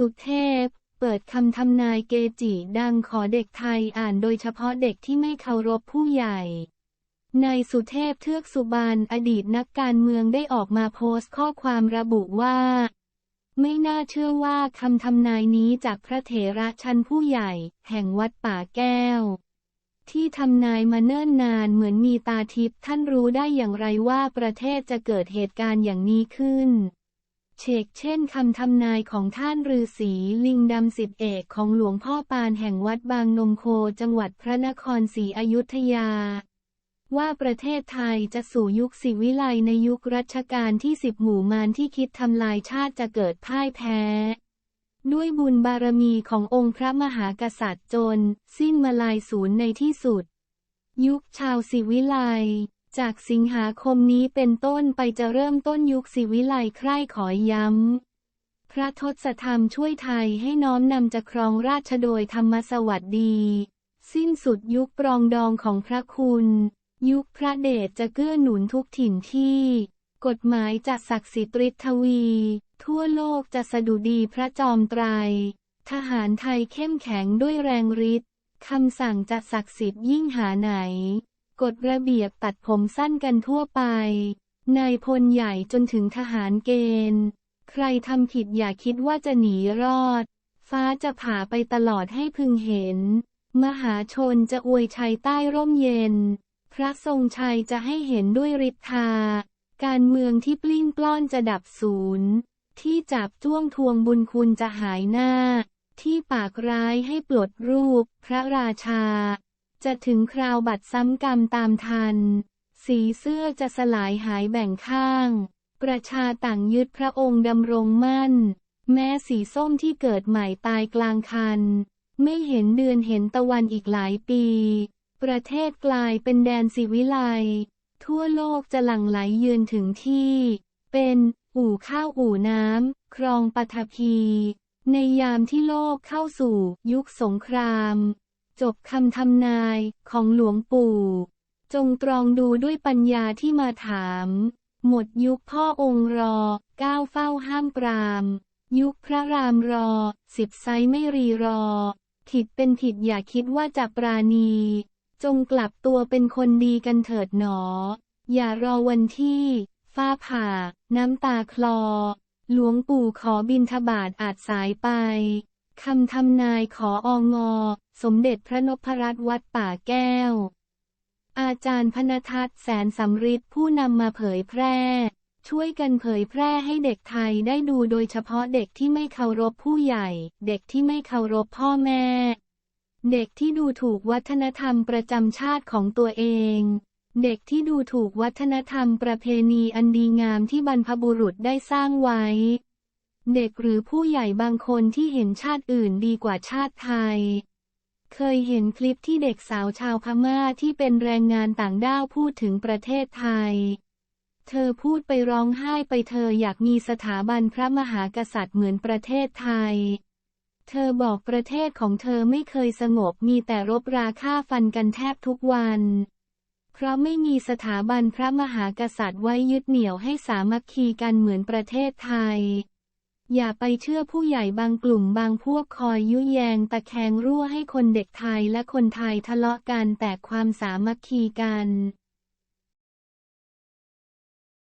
สุเทพ เปิดคำทำนายเกจิดังขอเด็กไทยอ่านโดยเฉพาะเด็กที่ไม่เคารพผู้ใหญ่นายสุเทพเทือกสุบานอดีตนักการเมืองได้ออกมาโพสต์ข้อความระบุว่า ไม่น่าเชื่อว่าคำทำนายนี้จากพระเถระชั้นผู้ใหญ่ แห่งวัดป่าแก้ว ที่ทำนายมาเนิ่นนานเหมือนมีตาทิพย์ท่านรู้ได้อย่างไรว่าประเทศจะเกิดเหตุการณ์อย่างนี้ขึ้น เชกเช่นคำทำนายของท่านฤาษีลิงดำสิทธิเอกของหลวงพ่อปานแห่งวัดบางนมโคจังหวัดพระนครศรีอยุธยา ว่าประเทศไทยจะสู่ยุคสิวิไลในยุครัชกาลที่สิบหมู่มารที่คิดทำลายชาติจะเกิดพ่ายแพ้ ด้วยบุญบารมีขององค์พระมหากษัตริย์จน สิ้นมาลายศูนย์ในที่สุด ยุคชาวสิวิไล จากสิงหาคมนี้เป็นต้นไปจะเริ่มต้นยุคสิวิไลใคร่ขอย้ำ พระทศธรรมช่วยไทยให้น้อมนำจะครองราชโดยธรรมสวัสดี สิ้นสุดยุคปรองดองของพระคุณ ยุคพระเดชจะเกื้อหนุนทุกถิ่นที่ กฎหมายจะศักดิ์สิทธิ์ทวี ทั่วโลกจะสะดุดีพระจอมไตร ทหารไทยเข้มแข็งด้วยแรงฤทธิ์คำสั่งจะศักดิ์สิทธิ์ยิ่งหาไหน กฎระเบียบตัดผมสั้นกันทั่วไป นายพลใหญ่จนถึงทหารเกณฑ์ ใครทำผิดอย่าคิดว่าจะหนีรอด ฟ้าจะผ่าไปตลอดให้พึงเห็น มหาชนจะอวยชัยใต้ร่มเย็น พระทรงชัยจะให้เห็นด้วยฤทธา การเมืองที่ปลิ้นปล้อนจะดับศูนย์ ที่จับจ้วงทวงบุญคุณจะหายหน้า ที่ปากร้ายให้ปลดรูป พระราชา จะถึงคราวบัตรซ้ำกรรมตามทัน สีเสื้อจะสลายหายแบ่งข้าง ประชาต่างยึดพระองค์ดำรงมั่น แม้สีส้มที่เกิดใหม่ตายกลางคัน ไม่เห็นเดือนเห็นตะวันอีกหลายปี ประเทศกลายเป็นแดนสิวิไลทั่วโลกจะหลั่งไหลเยือนถึงที่ เป็นอู่ข้าวอู่น้ำครองปฐพี ในยามที่โลกเข้าสู่ยุคสงคราม จบคำทำนายของหลวงปู่ จงตรองดูด้วยปัญญาที่มาถาม หมดยุคพ่อองค์รอ ก้าวเฝ้าห้ามปราม ยุคพระรามรอ สิบไซไม่รีรอผิดเป็นผิดอย่าคิดว่าจะปราณี จงกลับตัวเป็นคนดีกันเถิดหนอ อย่ารอวันที่ ฟ้าผ่า น้ำตาคลอ หลวงปู่ขอบินทบาทอาจสายไปคำทำนายขอองอ สมเด็จพระนพรัตน์วัดป่าแก้ว อาจารย์พนทัศน์แสนสำริดผู้นำมาเผยแพร่ ช่วยกันเผยแพร่ให้เด็กไทยได้ดูโดยเฉพาะเด็กที่ไม่เคารพผู้ใหญ่ เด็กที่ไม่เคารพพ่อแม่ เด็กที่ดูถูกวัฒนธรรมประจำชาติของตัวเอง เด็กที่ดูถูกวัฒนธรรมประเพณีอันดีงามที่บรรพบุรุษได้สร้างไว้เด็กหรือผู้ใหญ่บางคนที่เห็นชาติอื่นดีกว่าชาติไทย เคยเห็นคลิปที่เด็กสาวชาวพม่าที่เป็นแรงงานต่างด้าวพูดถึงประเทศไทย เธอพูดไปร้องไห้ไปเธออยากมีสถาบันพระมหากษัตริย์เหมือนประเทศไทย เธอบอกประเทศของเธอไม่เคยสงบมีแต่รบราฆ่าฟันกันแทบทุกวัน เพราะไม่มีสถาบันพระมหากษัตริย์ไว้ยึดเหนี่ยวให้สามัคคีกันเหมือนประเทศไทย อย่าไปเชื่อผู้ใหญ่บางกลุ่มบางพวกคอยยุแยงตะแคงรั่วให้คนเด็กไทยและคนไทยทะเลาะกันแต่ความสามัคคีกัน